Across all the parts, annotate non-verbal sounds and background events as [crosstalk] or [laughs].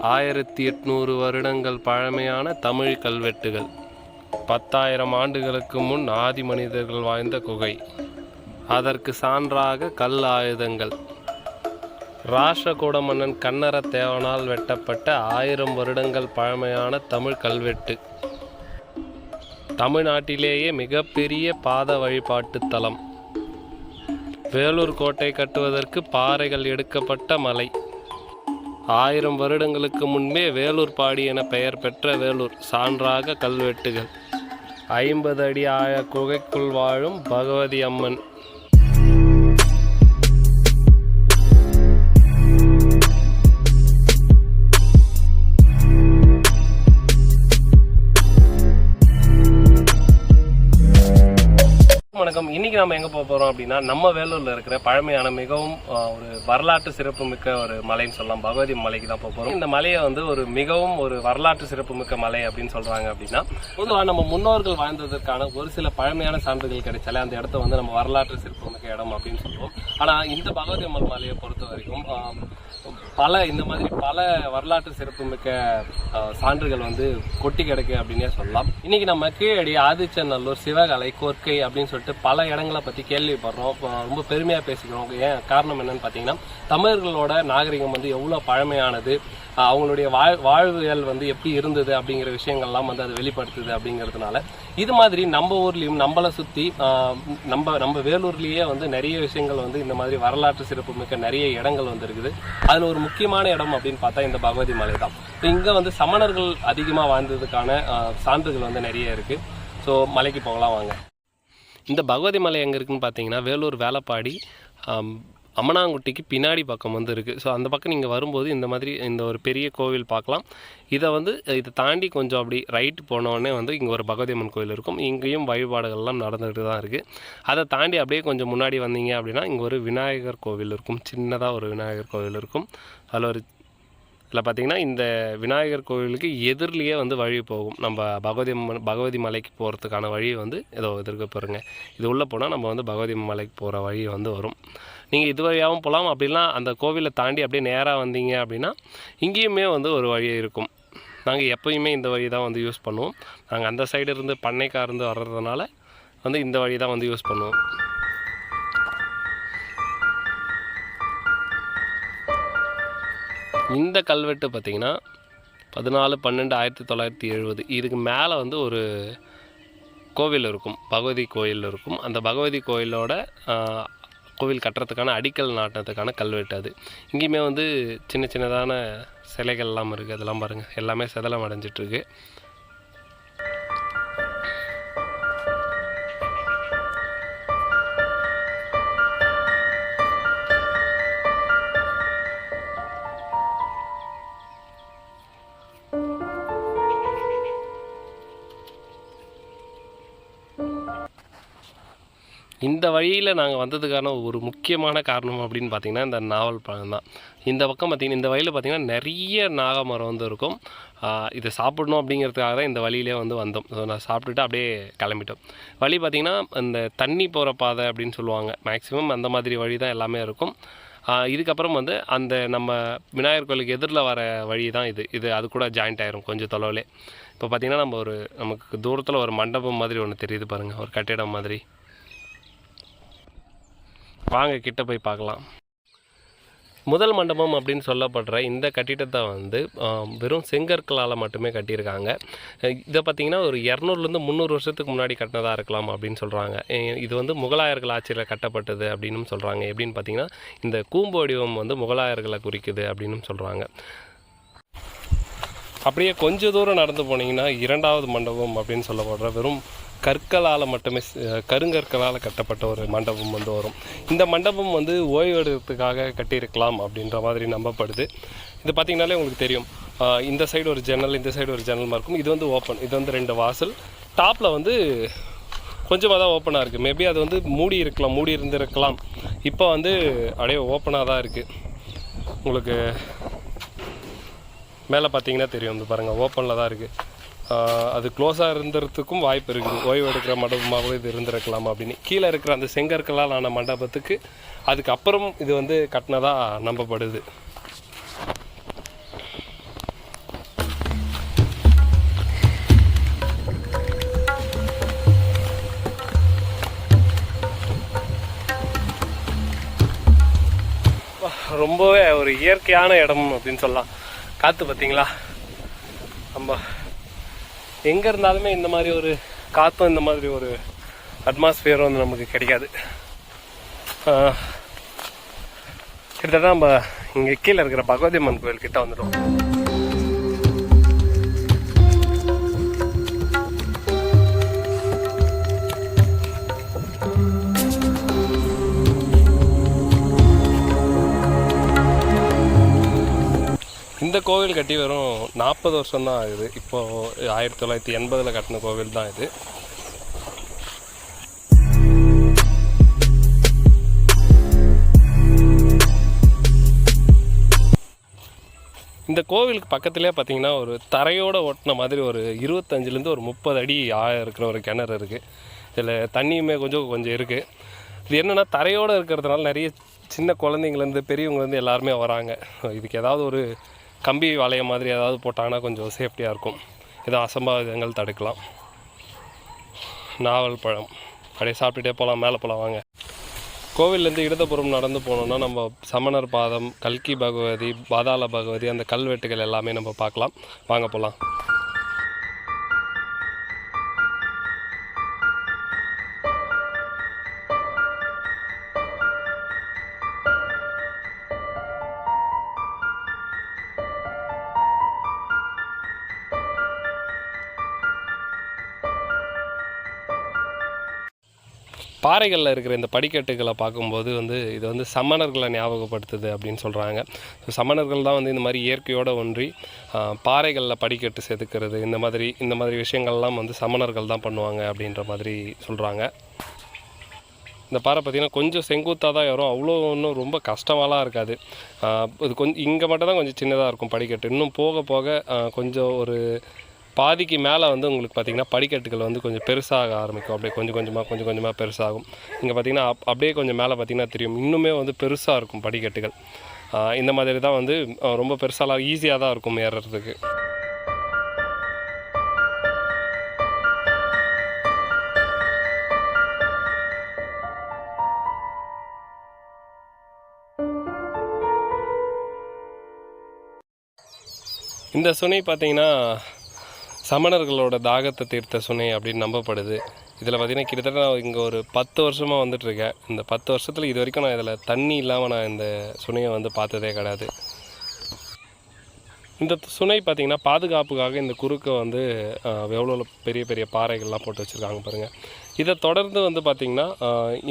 ஆயிரத்தி எட்நூறு வருடங்கள் பழமையான தமிழ் கல்வெட்டுகள். பத்தாயிரம் ஆண்டுகளுக்கு முன் ஆதி மனிதர்கள் வாய்ந்த குகை. அதற்கு சான்றாக கல் ஆயுதங்கள். ராஷ்டிரகூட மன்னன் கண்ணர தேவனால் வெட்டப்பட்ட ஆயிரம் வருடங்கள் பழமையான தமிழ் கல்வெட்டு. தமிழ்நாட்டிலேயே மிகப்பெரிய பாத வழிபாட்டு தலம். வேலூர் கோட்டை கட்டுவதற்கு பாறைகள் எடுக்கப்பட்ட மலை. ஆயிரம் வருடங்களுக்கு முன்பே வேலூர் பாடி என பெயர் பெற்ற வேலூர் சான்றாக கல்வெட்டுகள். ஐம்பது அடி ஆழ குகைக்குள் வாழும் பகவதி அம்மன். வணக்கம். இன்னைக்கு நம்ம எங்க போக போறோம் அப்படின்னா நம்ம வேலூர்ல இருக்கிற பழமையான மிகவும் ஒரு வரலாற்று சிறப்பு மிக்க ஒரு மலைன்னு சொல்லலாம். பகவதி மலைக்கு தான் போக போறோம். இந்த மலையை வந்து ஒரு மிகவும் ஒரு வரலாற்று சிறப்பு மிக்க மலை அப்படின்னு சொல்றாங்க அப்படின்னா பொதுவாக நம்ம முன்னோர்கள் வாழ்ந்ததற்கான ஒரு சில பழமையான சான்றுகள் கிடைச்சாலே அந்த இடத்த வந்து நம்ம வரலாற்று சிறப்பு மிக்க இடம் அப்படின்னு சொல்லுவோம். ஆனா இந்த பகவதி அம்மன் மலையை பொறுத்த வரைக்கும் பல இந்த மாதிரி பல வரலாற்று சிறப்புமிக்க சான்றுகள் வந்து கொட்டி கிடக்கு அப்படின்னே சொல்லலாம். இன்னைக்கு நம்ம கீழடி ஆதிச்சநல்லூர் சிவகலை கோர்க்கை அப்படின்னு சொல்லிட்டு பல இடங்களை பற்றி கேள்விப்படுறோம். ரொம்ப பெருமையாக பேசிக்கிறோம். ஏன் காரணம் என்னன்னு பார்த்தீங்கன்னா தமிழர்களோட நாகரிகம் வந்து எவ்வளோ பழமையானது அவங்களுடைய வாழ் வாழ்வியல் வந்து எப்படி இருந்தது அப்படிங்கிற விஷயங்கள்லாம் வந்து அது வெளிப்படுத்துது அப்படிங்கிறதுனால. இது மாதிரி நம்ம ஊர்லேயும் நம்மளை சுற்றி நம்ம நம்ம வேலூர்லேயே வந்து நிறைய விஷயங்கள் வந்து இந்த மாதிரி வரலாற்று சிறப்புமிக்க நிறைய இடங்கள் வந்து இருக்குது அதில் ஒரு முக்கியமான இடம் அப்படின்னு பார்த்தா இந்த பகவதி மலை தான். இப்போ வந்து சமணர்கள் அதிகமாக வாழ்ந்ததுக்கான சான்றுகள் வந்து நிறைய இருக்குது ஸோ மலைக்கு போகலாம் வாங்க. இந்த பகவதி மலை எங்கே இருக்குன்னு பார்த்தீங்கன்னா வேலூர் வேலப்பாடி அம்மனாங்குட்டிக்கு பின்னாடி பக்கம் வந்து இருக்குது ஸோ அந்த பக்கம் நீங்கள் வரும்போது இந்த மாதிரி இந்த ஒரு பெரிய கோவில் பார்க்கலாம். இதை வந்து இதை தாண்டி கொஞ்சம் அப்படி ரைட் போனோடனே வந்து இங்கே ஒரு பகவதி அம்மன் கோவில் இருக்கும். இங்கேயும் வழிபாடுகள்லாம் நடந்துகிட்டு தான் இருக்குது அதை தாண்டி அப்படியே கொஞ்சம் முன்னாடி வந்தீங்க அப்படின்னா இங்கே ஒரு விநாயகர் கோவில் இருக்கும். சின்னதாக ஒரு விநாயகர் கோவில் இருக்கும். அதில் ஒரு இதில் பார்த்தீங்கன்னா இந்த விநாயகர் கோவிலுக்கு எதிர்லேயே வந்து வழி போகும். நம்ம பகவதி அம்மன் பகவதி மலைக்கு போகிறதுக்கான வழியை வந்து ஏதோ எதிர்க்க போகிறோங்க இது உள்ளே போனால் நம்ம வந்து பகவதி மலைக்கு போகிற வழி வந்து வரும். நீங்கள் இது வழியாகவும் போகலாம் அப்படின்னா அந்த கோவிலை தாண்டி அப்படியே நேராக வந்தீங்க அப்படின்னா இங்கேயுமே வந்து ஒரு வழி இருக்கும். நாங்கள் எப்பயுமே இந்த வழி தான் வந்து யூஸ் பண்ணுவோம். நாங்கள் அந்த சைடு இருந்து பண்ணைக்கா இருந்து வர்றதுனால வந்து இந்த வழி தான் வந்து யூஸ் பண்ணுவோம். இந்த கல்வெட்டு பார்த்திங்கன்னா பதினாலு பன்னெண்டு ஆயிரத்தி தொள்ளாயிரத்தி எழுபது. இதுக்கு மேலே வந்து ஒரு கோவில் இருக்கும். பகவதி கோயில் இருக்கும். அந்த பகவதி கோயிலோட கோவில் கட்டுறதுக்கான அடிக்கல் நாட்டுறதுக்கான கல்வெட்டு அது. இங்கேயுமே வந்து சின்ன சின்னதான சிலைகள்லாம் இருக்குது அதெல்லாம் பாருங்கள் எல்லாமே செதலம் அடைஞ்சிட்ருக்கு. இந்த வழியில் நாங்கள் வந்ததுக்கான ஒரு முக்கியமான காரணம் அப்படின்னு பார்த்தீங்கன்னா இந்த நாவல் பழம் தான். இந்த பக்கம் பார்த்தீங்கன்னா இந்த வழியில் பார்த்தீங்கன்னா நிறைய நாகமரம் வந்து இருக்கும். இதை சாப்பிடணும் அப்படிங்கிறதுக்காக தான் இந்த வழியிலே வந்து வந்தோம். ஸோ நான் சாப்பிட்டுட்டு அப்படியே கிளம்பிட்டோம். வழி பார்த்திங்கன்னா இந்த தண்ணி போகிற பாதை அப்படின்னு சொல்லுவாங்க. மேக்ஸிமம் அந்த மாதிரி வழி தான் எல்லாமே இருக்கும். இதுக்கப்புறம் வந்து அந்த நம்ம விநாயகர் கோயிலுக்கு எதிரில் வர வழி தான் இது. இது அது கூட ஜாயிண்ட் ஆயிரும் கொஞ்சம் தொலைவிலே. இப்போ பார்த்திங்கன்னா நம்ம ஒரு நமக்கு தூரத்தில் ஒரு மண்டபம் மாதிரி ஒன்று தெரியுது பாருங்கள் ஒரு கட்டிடம் மாதிரி. வாங்க கிட்ட போய் பார்க்கலாம். முதல் மண்டபம் அப்படின்னு சொல்லப்படுற இந்த கட்டிடத்தை வந்து வெறும் செங்கற்களால் மட்டுமே கட்டியிருக்காங்க. இதை பார்த்தீங்கன்னா ஒரு இரநூறுலேருந்து முந்நூறு வருஷத்துக்கு முன்னாடி கட்டினதாக இருக்கலாம் அப்படின்னு சொல்கிறாங்க இது வந்து முகலாயர்கள் ஆட்சியில் கட்டப்பட்டது அப்படின்னும் சொல்கிறாங்க எப்படின்னு பார்த்தீங்கன்னா இந்த கூம்பு வடிவம் வந்து முகலாயர்களை குறிக்குது அப்படின்னும் சொல்கிறாங்க அப்படியே கொஞ்ச தூரம் நடந்து போனீங்கன்னா இரண்டாவது மண்டபம் அப்படின்னு சொல்லப்படுற வெறும் கற்களால் மட்டுமே கருங்கற்களால் கட்டப்பட்ட ஒரு மண்டபம் வந்து வரும். இந்த மண்டபம் வந்து ஓய்வெடுக்கிறதுக்காக கட்டியிருக்கலாம் அப்படின்ற மாதிரி நம்பப்படுது. இது பார்த்திங்கனாலே உங்களுக்கு தெரியும். இந்த சைடு ஒரு ஜன்னல் இந்த சைடு ஒரு ஜன்னல் இருக்கும். இது வந்து ஓப்பன் இது வந்து ரெண்டு வாசல். டாப்பில் வந்து கொஞ்சமாக தான் ஓப்பனாக இருக்குது மேபி அது வந்து மூடி இருக்கலாம் மூடி இருந்திருக்கலாம். இப்போ வந்து அப்படியே ஓப்பனாக தான் இருக்குது உங்களுக்கு மேலே பார்த்தீங்கன்னா தெரியும். வந்து பாருங்கள் ஓப்பனில் தான் இருக்குது அது க்ளோஸாக இருந்துறதுக்கும் வாய்ப்பு இருக்குது. ஓய்வு எடுக்கிற மண்டபமாகவும் இது இருந்திருக்கலாம் அப்படின்னு. கீழே இருக்கிற அந்த செங்கற்களால் ஆன மண்டபத்துக்கு அதுக்கப்புறம் இது வந்து கட்டினதாக நம்பப்படுது. ரொம்பவே ஒரு இயற்கையான இடம் அப்படின்னு சொல்லலாம். காற்று பார்த்தீங்களா? நம்ம எங்கே இருந்தாலுமே இந்த மாதிரி ஒரு காற்றும் இந்த மாதிரி ஒரு அட்மாஸ்பியரும் வந்து நமக்கு கிடைக்காது. கிட்டத்தட்ட நம்ம இங்கே கீழே இருக்கிற பகவதி அம்மன் கோயில் கிட்ட வந்துடுவோம். இந்த கோவில் கட்டி வெறும் நாற்பது வருஷம் தான் ஆகுது. இப்போது ஆயிரத்தி தொள்ளாயிரத்தி எண்பதில் கட்டின கோவில் தான் இது. இந்த கோவிலுக்கு பக்கத்துலேயே பார்த்தீங்கன்னா ஒரு தரையோடு ஒட்டின மாதிரி ஒரு இருபத்தஞ்சிலேருந்து ஒரு முப்பது அடி ஆழம் இருக்கிற ஒரு கிணறு இருக்குது இதில் தண்ணியுமே கொஞ்சம் கொஞ்சம் இருக்குது இது என்னென்னா தரையோடு இருக்கிறதுனால நிறைய சின்ன குழந்தைங்கலேருந்து பெரியவங்கலேருந்து எல்லாருமே வராங்க. இதுக்கு ஏதாவது ஒரு கம்பி வளைய மாதிரி ஏதாவது போட்டாங்கன்னா கொஞ்சம் சேஃப்டியாக இருக்கும். ஏதோ அசம்பாவிதங்கள் தடுக்கலாம். நாவல் பழம். அப்படியே சாப்பிட்டுட்டே போகலாம் மேலே போகலாம் வாங்க. கோவில்லேருந்து இடதுபுறம் நடந்து போனோம்னா நம்ம சமணர் பாதம் கல்கி பகவதி பாதாள பகவதி அந்த கல்வெட்டுகள் எல்லாமே நம்ம பார்க்கலாம். வாங்க போகலாம் பாறைகளில் இருக்கிற இந்த படிக்கட்டுகளை பார்க்கும்போது வந்து இது வந்து சமணர்களை ஞாபகப்படுத்துது அப்படின்னு சொல்கிறாங்க ஸோ சமணர்கள் தான் வந்து இந்த மாதிரி இயற்கையோடு ஒன்றி பாறைகளில் படிக்கட்டு செதுக்கிறது இந்த மாதிரி இந்த மாதிரி விஷயங்கள்லாம் வந்து சமணர்கள் தான் பண்ணுவாங்க அப்படின்ற மாதிரி சொல்கிறாங்க இந்த பாறை பார்த்திங்கன்னா கொஞ்சம் செங்குத்தாக தான் வரும். அவ்வளோ ஒன்றும் ரொம்ப கஷ்டமாலாம் இருக்காது. இது கொஞ்சம் இங்கே மட்டும் தான் கொஞ்சம் சின்னதாக இருக்கும் படிக்கட்டு. இன்னும் போக போக கொஞ்சம் ஒரு பாதிக்கு மேலே வந்து உங்களுக்கு பார்த்திங்கன்னா படிக்கட்டுகள் வந்து கொஞ்சம் பெருசாக ஆரம்பிக்கும். அப்படியே கொஞ்சம் கொஞ்சமாக கொஞ்சம் கொஞ்சமாக பெருசாகும். இங்கே பார்த்திங்கன்னா அப் அப்படியே கொஞ்சம் மேலே பார்த்திங்கன்னா தெரியும். இன்னுமே வந்து பெருசாக இருக்கும் படிக்கட்டுகள். இந்த மாதிரி தான் வந்து ரொம்ப பெருசாலாம் ஈஸியாக தான் இருக்கும் ஏறுறதுக்கு. இந்த சுனை பார்த்தீங்கன்னா சமணர்களோட தாகத்தை தீர்த்த சுனை அப்படின்னு நம்பப்படுது. இதில் பார்த்தீங்கன்னா கிட்டத்தட்ட நான் இங்கே ஒரு பத்து வருஷமாக வந்துட்டுருக்கேன். இந்த பத்து வருஷத்தில் இது வரைக்கும் நான் இதில் தண்ணி இல்லாமல் நான் இந்த சுனையை வந்து பார்த்ததே கிடையாது. இந்த சுனை பார்த்திங்கன்னா பாதுகாப்புக்காக இந்த குறுக்க வந்து எவ்வளோ பெரிய பெரிய பாறைகள்லாம் போட்டு வச்சுருக்காங்க பாருங்கள் இதை தொடர்ந்து வந்து பார்த்திங்கன்னா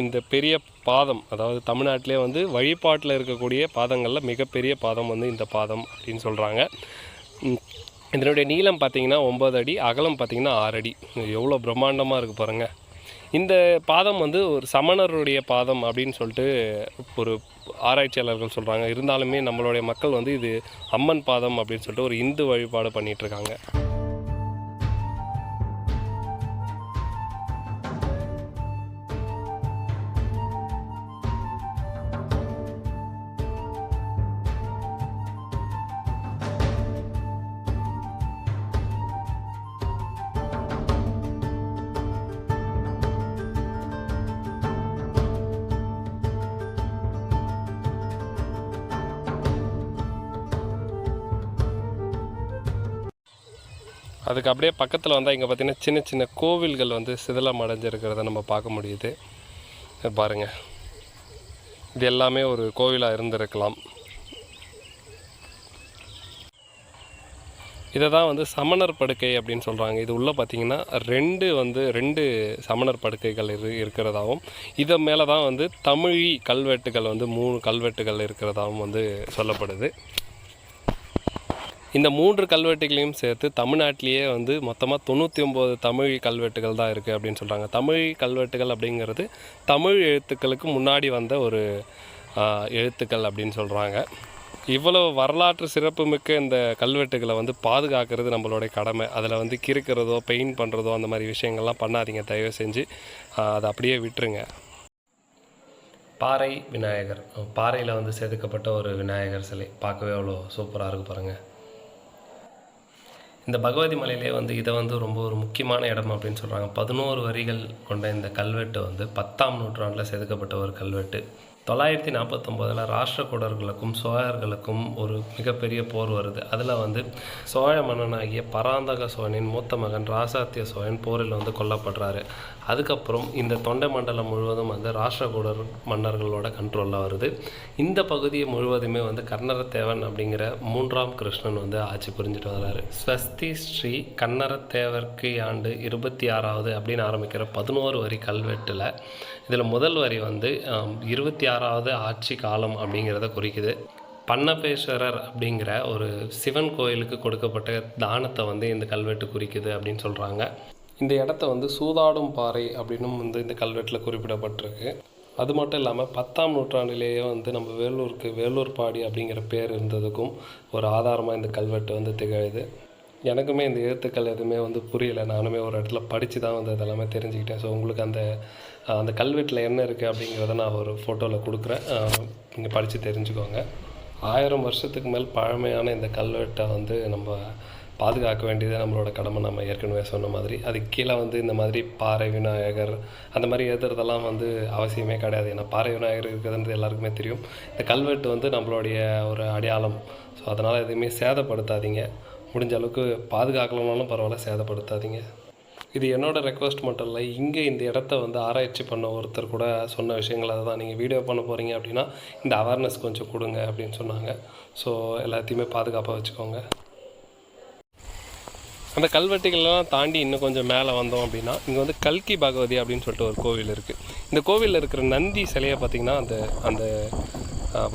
இந்த பெரிய பாதம் அதாவது தமிழ்நாட்டிலே வந்து வழிபாட்டில் இருக்கக்கூடிய பாதங்களில் மிகப்பெரிய பாதம் வந்து இந்த பாதம் அப்படின்னு சொல்கிறாங்க இதனுடைய நீளம் பார்த்தீங்கன்னா ஒம்பது அடி அகலம் பார்த்தீங்கன்னா ஆறு அடி. எவ்வளோ பிரம்மாண்டமாக இருக்குது பாருங்கள் இந்த பாதம் வந்து ஒரு சமணருடைய பாதம் அப்படின்னு சொல்லிட்டு ஒரு ஆராய்ச்சியாளர்கள் சொல்கிறாங்க இருந்தாலுமே நம்மளுடைய மக்கள் வந்து இது அம்மன் பாதம் அப்படின்னு சொல்லிட்டு ஒரு இந்து வழிபாடு பண்ணிகிட்ருக்காங்க அதுக்கு அப்படியே பக்கத்தில் வந்தால் இங்கே பார்த்தீங்கன்னா சின்ன சின்ன கோவில்கள் வந்து சிதிலம் அடைஞ்சிருக்கிறத நம்ம பார்க்க முடியுது. பாருங்கள் பாருங்க. இது எல்லாமே ஒரு கோவிலாக இருந்திருக்கலாம். இதை தான் வந்து சமணர் படுக்கை அப்படின்னு சொல்கிறாங்க இது உள்ளே பார்த்தீங்கன்னா ரெண்டு வந்து ரெண்டு சமணர் படுக்கைகள் இரு இருக்கிறதாகவும் இதை மேலே தான் வந்து தமிழி கல்வெட்டுகள் வந்து மூணு கல்வெட்டுகள் இருக்கிறதாகவும் வந்து சொல்லப்படுது. இந்த மூன்று கல்வெட்டுகளையும் சேர்த்து தமிழ்நாட்டிலேயே வந்து மொத்தமாக தொண்ணூற்றி ஒம்பது தமிழ் கல்வெட்டுகள் தான் இருக்குது அப்படின்னு சொல்கிறாங்க தமிழ் கல்வெட்டுகள் அப்படிங்கிறது தமிழ் எழுத்துக்களுக்கு முன்னாடி வந்த ஒரு எழுத்துக்கள் அப்படின்னு சொல்கிறாங்க இவ்வளவு வரலாற்று சிறப்புமிக்க இந்த கல்வெட்டுகளை வந்து பாதுகாக்கிறது நம்மளுடைய கடமை. அதில் வந்து கிறுக்கிறதோ பெயிண்ட் பண்ணுறதோ அந்த மாதிரி விஷயங்கள்லாம் பண்ணாதீங்க. தயவு செஞ்சு அதை அப்படியே விட்டுருங்க. பாறை விநாயகர். பாறையில் வந்து செதுக்கப்பட்ட ஒரு விநாயகர் சிலை. பார்க்கவே அவ்வளோ சூப்பராக இருக்குது பாருங்கள் இந்த பகவதி மலையிலே வந்து இதை வந்து ரொம்ப ஒரு முக்கியமான இடம் அப்படின்னு சொல்கிறாங்க பதினோரு வரிகள் கொண்ட இந்த கல்வெட்டு வந்து பத்தாம் நூற்றாண்டில் செதுக்கப்பட்ட ஒரு கல்வெட்டு. தொள்ளாயிரத்தி நாற்பத்தொம்போதில் ராஷ்டிரகூடர்களுக்கும் சோழர்களுக்கும் ஒரு மிகப்பெரிய போர் வருது. அதில் வந்து சோழ மன்னனாகிய பராந்தக சோழனின் மூத்த மகன் ராசாத்திய சோழன் போரில் வந்து கொல்லப்படுறாரு. அதுக்கப்புறம் இந்த தொண்டை மண்டலம் முழுவதும் வந்து ராஷ்டிரகூடர் மன்னர்களோட கண்ட்ரோலில் வருது. இந்த பகுதியை முழுவதுமே வந்து கர்ணரத்தேவன் அப்படிங்கிற மூன்றாம் கிருஷ்ணன் வந்து ஆட்சி புரிஞ்சுட்டு வர்றாரு. ஸ்வஸ்தி ஸ்ரீ கண்ணரத்தேவர்க்கு ஆண்டு இருபத்தி ஆறாவது அப்படின்னு ஆரம்பிக்கிற பதினோரு வரி கல்வெட்டில் இதில் முதல் வரி வந்து இருபத்தி ஆறாவது ஆட்சி காலம் அப்படிங்கிறத குறிக்குது. பன்னபேஸ்வரர் அப்படிங்கிற ஒரு சிவன் கோயிலுக்கு கொடுக்கப்பட்ட தானத்தை வந்து இந்த கல்வெட்டு குறிக்குது அப்படின்னு சொல்கிறாங்க இந்த இடத்த வந்து சூதாடும் பாறை அப்படின்னும் வந்து இந்த கல்வெட்டில் குறிப்பிடப்பட்டிருக்கு. அது மட்டும் இல்லாமல் பத்தாம் நூற்றாண்டிலேயே வந்து நம்ம வேலூருக்கு வேலூர் பாடி அப்படிங்கிற பேர் இருந்ததுக்கும் ஒரு ஆதாரமாக இந்த கல்வெட்டு வந்து திகழுது. எனக்குமே இந்த எழுத்துக்கள் எதுவுமே வந்து புரியலை. நானுமே ஒரு இடத்துல படித்து தான் வந்து அதெல்லாமே தெரிஞ்சுக்கிட்டேன். ஸோ உங்களுக்கு அந்த அந்த கல்வெட்டில் என்ன இருக்குது அப்படிங்கிறத நான் ஒரு ஃபோட்டோவில் கொடுக்குறேன். நீங்கள் படித்து தெரிஞ்சுக்கோங்க. ஆயிரம் வருஷத்துக்கு மேல் பழமையான இந்த கல்வெட்டை வந்து நம்ம பாதுகாக்க வேண்டியது நம்மளோட கடமை. நம்ம ஏற்கனவே சொன்ன மாதிரி. அதுக்கு கீழே வந்து இந்த மாதிரி பாறை விநாயகர் அந்த மாதிரி எழுதுறதெல்லாம் வந்து அவசியமே கிடையாது. ஏன்னா பாறை விநாயகர் இருக்குதுன்றது எல்லாருக்குமே தெரியும். இந்த கல்வெட்டு வந்து நம்மளுடைய ஒரு அடையாளம். ஸோ அதனால் எதுவுமே சேதப்படுத்தாதீங்க. முடிஞ்ச அளவுக்கு பாதுகாக்கலனாலும் பரவாயில்ல சேதப்படுத்தாதீங்க. இது என்னோடய ரெக்வஸ்ட் மட்டும் இல்லை இங்கே இந்த இடத்த வந்து ஆராய்ச்சி பண்ண ஒருத்தர் கூட சொன்ன விஷயங்கள் அதை தான் நீங்கள் வீடியோ பண்ண போகிறீங்க அப்படின்னா இந்த அவேர்னஸ் கொஞ்சம் கொடுங்க அப்படின்னு சொன்னாங்க. ஸோ எல்லாத்தையுமே பாதுகாப்பாக வச்சுக்கோங்க. அந்த கல்வெட்டுகள்லாம் தாண்டி இன்னும் கொஞ்சம் மேலே வந்தோம் அப்படின்னா இங்கே வந்து கல்கி பகவதி அப்படின்னு சொல்லிட்டு ஒரு கோவில் இருக்குது இந்த கோவிலில் இருக்கிற நந்தி சிலையை பார்த்திங்கன்னா அந்த அந்த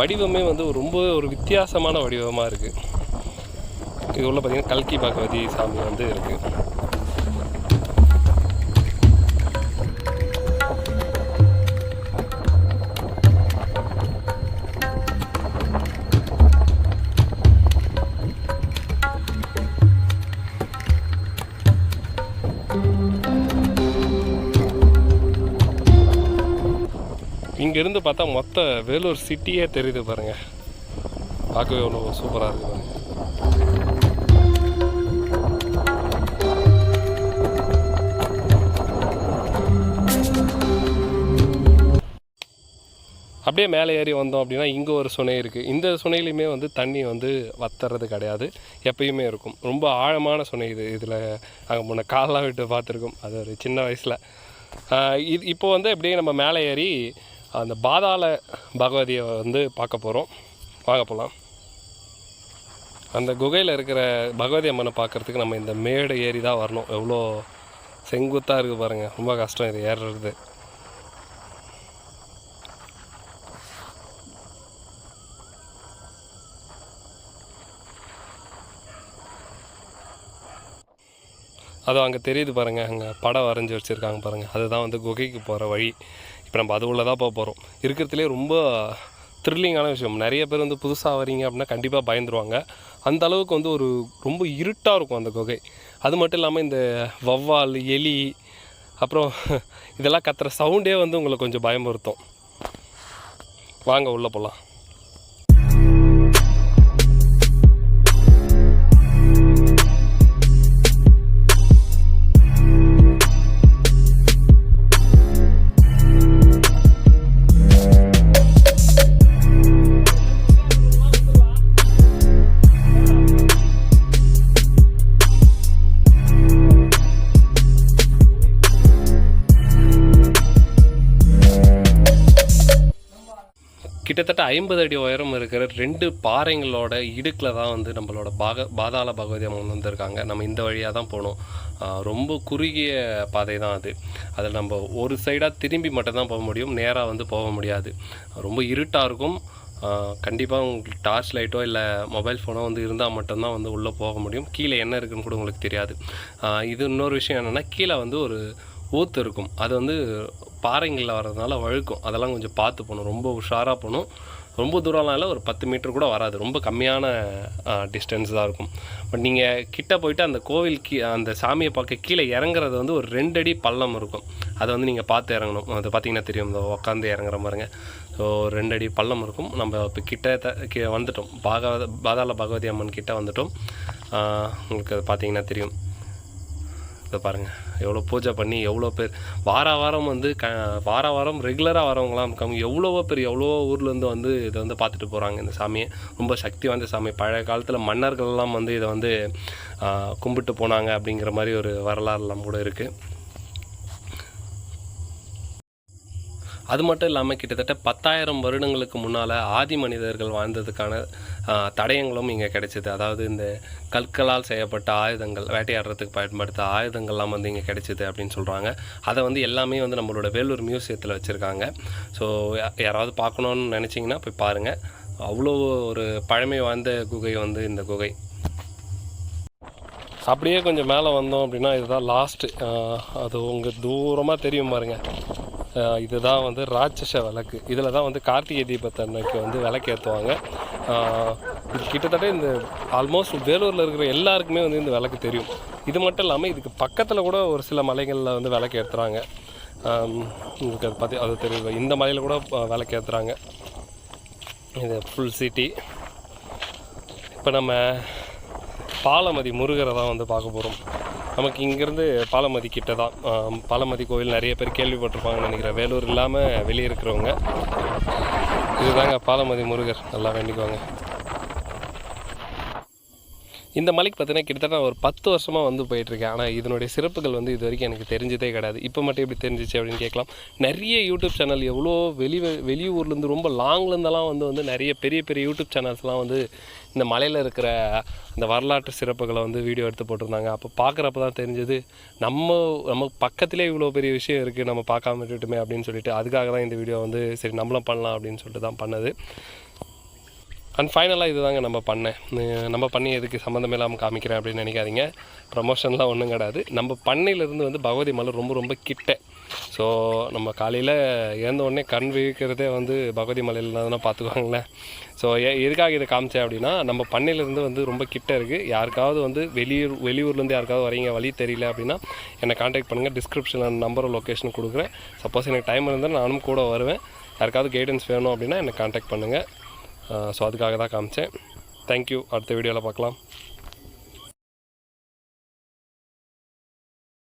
வடிவமே வந்து ரொம்ப ஒரு வித்தியாசமான வடிவமாக இருக்குது இது உள்ள பார்த்திங்கன்னா கல்கி பகவதி சாமி வந்து இருக்குது இங்கேருந்து பார்த்தா மொத்த வேலூர் சிட்டியே தெரியுது பாருங்கள் பார்க்கவே அவ்வளோ சூப்பராக இருக்குது பாருங்கள் அப்படியே மேலே ஏறி வந்தோம் அப்படின்னா இங்கே ஒரு சுனை இருக்குது இந்த சுனையிலையுமே வந்து தண்ணி வந்து வத்துறது கிடையாது. எப்பயுமே இருக்கும். ரொம்ப ஆழமான சுனை இது. இதில் அங்கே முன்ன காலெலாம் விட்டு பார்த்துருக்கோம். அது ஒரு சின்ன வயசில். இது இப்போ வந்து அப்படியே நம்ம மேலே ஏறி அந்த பாதாள பகவதியை வந்து பார்க்க போகிறோம் வாங்க போகலாம் அந்த குகையில் இருக்கிற பகவதி அம்மனை பார்க்குறதுக்கு நம்ம இந்த மேடு ஏறி தான் வரணும். எவ்வளோ செங்குத்தாக இருக்குது பாருங்கள் ரொம்ப கஷ்டம் இது ஏறுறது. அது அங்கே தெரியுது பாருங்கள் அங்கே படம் வரைஞ்சி வச்சுருக்காங்க பாருங்கள் அதுதான் வந்து குகைக்கு போகிற வழி. இப்போ நம்ம அது உள்ளே தான் போக போகிறோம் இருக்கிறதுலே ரொம்ப த்ரில்லிங்கான விஷயம். நிறைய பேர் வந்து புதுசாக வரீங்க அப்படின்னா கண்டிப்பாக பயந்துருவாங்க. அந்த அளவுக்கு வந்து ஒரு ரொம்ப இருட்டாக இருக்கும் அந்த குகை. அது மட்டும் இல்லாமல் இந்த வவ்வால் எலி அப்புறம் [laughs] இதெல்லாம் கத்துற சவுண்டே வந்து உங்களை கொஞ்சம் பயமுறுத்தும். வாங்க உள்ளே போகலாம் ஐம்பது அடி உயரம் இருக்கிற ரெண்டு பாறைங்களோட இடுக்கில் தான் வந்து நம்மளோட பாக பாதாள பகவதி அம்மன் வந்திருக்காங்க. நம்ம இந்த வழியாக தான் போகணும். ரொம்ப குறுகிய பாதை தான் அது. அதில் நம்ம ஒரு சைடாக திரும்பி மட்டும்தான் போக முடியும். நேராக வந்து போக முடியாது. ரொம்ப இருட்டாக இருக்கும். கண்டிப்பாக உங்களுக்கு டார்ச் லைட்டோ இல்லை மொபைல் ஃபோனோ வந்து இருந்தால் மட்டும்தான் வந்து உள்ளே போக முடியும். கீழே என்ன இருக்குன்னு கூட உங்களுக்கு தெரியாது. இது இன்னொரு விஷயம் என்னென்னா கீழே வந்து ஒரு ஊத்து இருக்கும். அது வந்து பாறைங்களில் வர்றதுனால வழுக்கும். அதெல்லாம் கொஞ்சம் பார்த்து போகணும். ரொம்ப உஷாராக போகணும். ரொம்ப தூரம்லாம் இல்லை ஒரு பத்து மீட்டர் கூட வராது. ரொம்ப கம்மியான டிஸ்டன்ஸ் தான் இருக்கும். பட் நீங்கள் கிட்டே போயிட்டு அந்த கோவில் கீ அந்த சாமியை பார்க்க கீழே இறங்குறது வந்து ஒரு ரெண்டு அடி பள்ளம் இருக்கும். அதை வந்து நீங்கள் பார்த்து இறங்கணும். அது பார்த்தீங்கன்னா தெரியும். இந்த உட்காந்து இறங்குற மாதிரிங்க ஸோ ரெண்டு அடி பள்ளம் இருக்கும். நம்ம இப்போ கிட்ட த- கி வந்துட்டோம். பாகவத பாதாள பகவதி அம்மன் கிட்டே வந்துட்டோம். உங்களுக்கு அது பார்த்தீங்கன்னா தெரியும். இதை பாருங்கள் எவ்வளோ பூஜை பண்ணி எவ்வளோ பேர் வார வாரம் வந்து க வார வாரம் ரெகுலராக வரவங்களாம் இருக்காங்க. எவ்வளவோ பேர் எவ்வளோ ஊர்லேருந்து வந்து இதை வந்து பார்த்துட்டு போகிறாங்க இந்த சாமியை. ரொம்ப சக்தி வாய்ந்த சாமி. பழைய காலத்தில் மன்னர்கள்லாம் வந்து இதை வந்து கும்பிட்டு போனாங்க அப்படிங்கிற மாதிரி ஒரு வரலாறுலாம் கூட இருக்குது அது மட்டும் இல்லாமல் கிட்டத்தட்ட பத்தாயிரம் வருடங்களுக்கு முன்னால் ஆதி மனிதர்கள் வாழ்ந்ததுக்கான தடயங்களும் இங்கே கிடைச்சிது. அதாவது இந்த கற்களால் செய்யப்பட்ட ஆயுதங்கள் வேட்டையாடுறதுக்கு பயன்படுத்த ஆயுதங்கள்லாம் வந்து இங்கே கிடைச்சிது அப்படின்னு சொல்கிறாங்க அதை வந்து எல்லாமே வந்து நம்மளோட வேலூர் மியூசியத்தில் வச்சுருக்காங்க. ஸோ யாராவது பார்க்கணுன்னு நினச்சிங்கன்னா போய் பாருங்கள் அவ்வளோ ஒரு பழமை வாய்ந்த குகை வந்து இந்த குகை. அப்படியே கொஞ்சம் மேலே வந்தோம் அப்படின்னா இதுதான் லாஸ்ட்டு அது உங்கள் தூரமாக தெரியும் பாருங்கள் இதுதான் வந்து ராட்சச விளக்கு இதில் தான் வந்து கார்த்திகை தீபத்தை அன்னைக்கு வந்து விளக்கு ஏற்றுவாங்க இது கிட்டத்தட்ட இந்த ஆல்மோஸ்ட் வேலூரில் இருக்கிற எல்லாருக்குமே வந்து இந்த விளக்கு தெரியும். இது மட்டும் இல்லாமல் இதுக்கு பக்கத்தில் கூட ஒரு சில மலைகளில் வந்து விளக்கு ஏற்றுறாங்க உங்களுக்கு அது பார்த்து அது தெரியல இந்த மலையில் கூட விளக்கு ஏற்றுறாங்க இது ஃபுல் சிட்டி இப்போ நம்ம பாலமதி முருகரை தான் வந்து பார்க்க போகிறோம் நமக்கு இங்கேருந்து பாலமதி கிட்ட தான் பாலமதி கோவில் நிறைய பேர் கேள்விப்பட்டிருப்பாங்கன்னு நினைக்கிறேன். வேலூர் இல்லாமல் வெளியே இருக்கிறவங்க. இதுதாங்க பாலமதி முருகர். நல்லா வேண்டிக்குவாங்க இந்த மலைக்கு பார்த்தீங்கன்னா கிட்டத்தட்ட ஒரு பத்து வருஷமாக வந்து போயிட்டுருக்கேன். ஆனால் இதனுடைய சிறப்புகள் வந்து இது வரைக்கும் எனக்கு தெரிஞ்சதே கிடையாது. இப்போ மட்டும் எப்படி தெரிஞ்சிச்சு அப்படின்னு கேட்கலாம். நிறைய யூடியூப் சேனல் எவ்வளோ வெளி வெளியூர்லேருந்து ரொம்ப லாங்லேருந்தெல்லாம் வந்து வந்து நிறைய பெரிய பெரிய யூடியூப் சேனல்ஸ்லாம் வந்து இந்த மலையில் இருக்கிற அந்த வரலாற்று சிறப்புகளை வந்து வீடியோ எடுத்து போட்டிருந்தாங்க. அப்போ பார்க்குறப்ப தான் தெரிஞ்சது நம்ம நம்ம பக்கத்திலே இவ்வளோ பெரிய விஷயம் இருக்குது நம்ம பார்க்காம விட்டுட்டுமே அப்படின்னு சொல்லிட்டு அதுக்காக தான் இந்த வீடியோ வந்து சரி நம்மளும் பண்ணலாம் அப்படின்னு சொல்லிட்டு தான் பண்ணது. அண்ட் ஃபைனலாக இதுதாங்க நம்ம பண்ணேன் நம்ம பண்ணி எதுக்கு சம்மந்தம் இல்லாமல் காமிக்கிறேன் அப்படின்னு நினைக்காதீங்க. ப்ரமோஷன்லாம் ஒன்றும் கிடையாது. நம்ம பண்ணையிலேருந்து வந்து பகவதி மலை ரொம்ப ரொம்ப கிட்ட. ஸோ நம்ம காலையில் இறந்த உடனே கண் விழிக்கிறதே வந்து பகவதி மலையில் தான் பார்த்துக்குவாங்களேன் ஸோ எதுக்காக இதை காமிச்சேன் அப்படின்னா நம்ம பண்ணையிலேருந்து வந்து ரொம்ப கிட்ட இருக்குது யாருக்காவது வந்து வெளியூர் வெளியூர்லேருந்து யாருக்காவது வரீங்க வழி தெரியல அப்படின்னா என்னை காண்டாக்ட் பண்ணுங்கள் டிஸ்கிரிப்ஷனில் நம்பரும் லொக்கேஷன் கொடுக்குறேன். சப்போஸ் எனக்கு டைம் இருந்தால் நானும் கூட வருவேன். யாருக்காவது கைடன்ஸ் வேணும் அப்படின்னா என்னை காண்டாக்ட் பண்ணுங்கள் ஸோ அதுக்காக தான் காமிச்சேன். தேங்க்யூ அடுத்த வீடியோவில் பார்க்கலாம்.